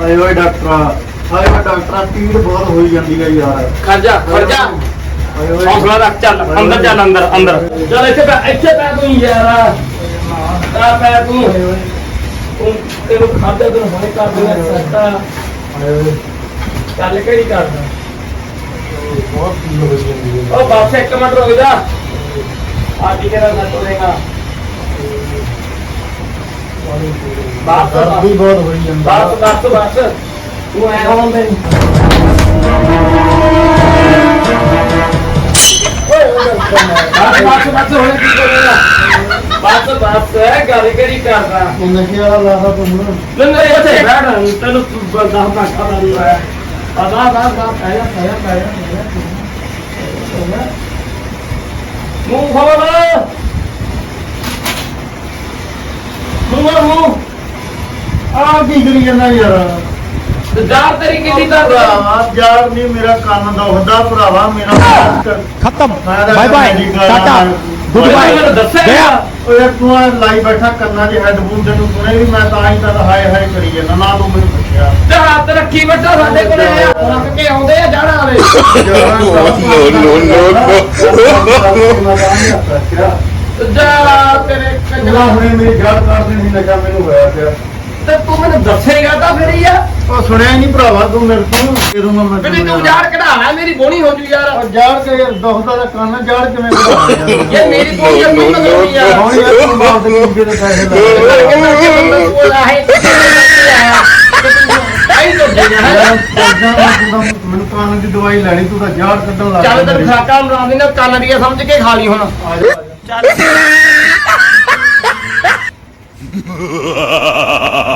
ਹਾਏ ਓਏ ਡਾਕਟਰਾ ਹਾਏ ਓਏ ਡਾਕਟਰਾ ਪੀੜ ਬਹੁਤ ਹੋਈ ਜਾਂਦੀ ਹੈ ਯਾਰ। ਖਰਜਾ ਖਰਜਾ ਹਾਏ ਓਏ। ਹੌਸਲਾ ਰੱਖ ਚੱਲ ਅੰਦਰ ਚੱਲ ਅੰਦਰ ਅੰਦਰ। ਚੱਲ ਇੱਥੇ ਪੈ ਇੱਥੇ ਪੈ ਤੂੰ ਯਾਰ। ਆ ਪੈ ਤੂੰ। ਹਾਏ ਓਏ। ਤੂੰ ਤੈਨੂੰ ਖਾਦੇ ਤੈਨੂੰ ਹੁਣੇ ਕਰ ਦੇਣਾ ਸਸਤਾ। ਹਾਏ ਓਏ। ਚੱਲ ਕਿਹੜੀ ਕਰਦਾ ਬਹੁਤ ਪੀੜ ਹੋਈ ਜਾਂਦੀ ਹੈ। ਉਹ ਬਸ ਇੱਕ ਮਿੰਟ ਰੁਕ ਜਾ। ਆ ਕੀ ਕਰਾਂ ਨਾ ਤੋੜੇਗਾ ਬਾਪ ਦਾ ਵੀ ਬਹੁਤ ਹੋਈ ਜਾਂਦਾ। ਬਸ ਬਸ ਬਸ। ਤੂੰ ਐ ਹੋਣ ਦੇ। ਬਸ ਬਸ ਬਸ ਹੁਣ ਕੀ ਕਰੇਗਾ ਬਸ ਬਸ ਗੱਲ ਕਿਹੜੀ ਕਰਦਾ? ਉਹਨੇ ਕੀ ਹਾਲ ਲਾਦਾ ਤੂੰ ਮੈਨੂੰ ਲੰਗਰ ਇੱਥੇ ਬੈਠ ਤੈਨੂੰ ਦਸ ਨਾ ਖਾਣਾ ਨਹੀਂ ਆਇਆ ਆਦਾ ਦਾ ਦਾ ਪਾਇਆ ਪਾਇਆ ਪਾਇਆ ਮੂੰਹ ਖੋਲ ਗੁਰੂਆ ਮੂੰਹ ਆ ਕੀ ਕਰੀ ਜਾਂਦਾ ਯਾਰ ਤੇ ਯਾਰ ਤੇਰੀ ਕਿੰਨੀ ਧਰਦਾ ਯਾਰ ਨਹੀਂ ਮੇਰਾ ਕੰਨ ਦੁਖਦਾ ਭਰਾਵਾ ਮੇਰਾ ਖਤਮ bye bye Tata good bye ਮੈਨੂੰ ਦੱਸਿਆ ਗਿਆ ਓਏ ਤੂੰ ਆ ਲਾਈ ਬੈਠਾ ਕੰਨਾਂ 'ਚ ਹੈੱਡਫੋਨ ਤੈਨੂੰ ਸੁਣੇ ਵੀ ਮੈਂ ਤਾਂ ਹੀ ਤਾਂ ਹਾਏ ਹਾਏ ਕਰੀ ਜਾਂਦਾ ਨਾ ਤੂੰ ਮੈਨੂੰ ਪੁੱਛਿਆ ਤੇ ਹੱਥ ਰੱਖੀ ਬੱਟਾ ਸਾਡੇ ਕੋਲੇ ਆਇਆ ਰੱਖ ਕੇ ਆਉਂਦੇ ਆ ਜਾਣਾ ਵਾਲੇ No, no, no, no. ਜਾ ਤੇਰੇ ਕੰਜਲਾ ਹੁਣੇ ਮੇਰੀ ਜੜ ਕਰ ਦੇਣੀ ਨਸ਼ਾ ਮੈਨੂੰ ਹੋਇਆ ਪਿਆ। ਤੇ ਤੂੰ ਮੈਨੂੰ ਦੱਸੇਗਾ ਤਾਂ ਫਿਰ ਹੀ ਆ ਉਹ ਸੁਣਿਆ ਨਹੀਂ ਭਰਾਵਾ ਤੂੰ ਮੇਰੇ ਤੋਂ ਜਦੋਂ ਮੈਂ ਮੈਂ ਵੀ ਤੂੰ ਜਾੜ ਕਢਾ ਲੈ ਮੇਰੀ ਬੋਣੀ ਹੋ ਜੂ ਯਾਰ। ਉਹ ਜੜ ਕੇ ਯਾਰ ਦੁਖਦਾ ਦਾ ਕੰਨ ਜੜ ਕਿਵੇਂ ਯਾਰ। ਇਹ ਮੇਰੀ ਬੋਣੀ ਆਪਣੀ ਮੰਗਣੀ ਆ ਹੁਣ ਯਾਰ ਤੂੰ ਬਾਪ ਦੇ ਕਿੰਨੇ ਦੇ ਪੈਸੇ ਮੈਨੂੰ ਕੰਨ ਦੀ ਦਵਾਈ ਲੈਣੀ ਤੂੰ ਤਾਂ ਜੜ ਕੱਢਣ ਲੱਗ ਚੱਲ ਤੈਨੂੰ ਖਾਕਾ ਮਰਾਉਂਦੀ ਨਾ ਕੰਨ ਦੀ ਸਮਝ ਕੇ ਖਾ ਲਈ ਹੁਣ। ਚੱਲ।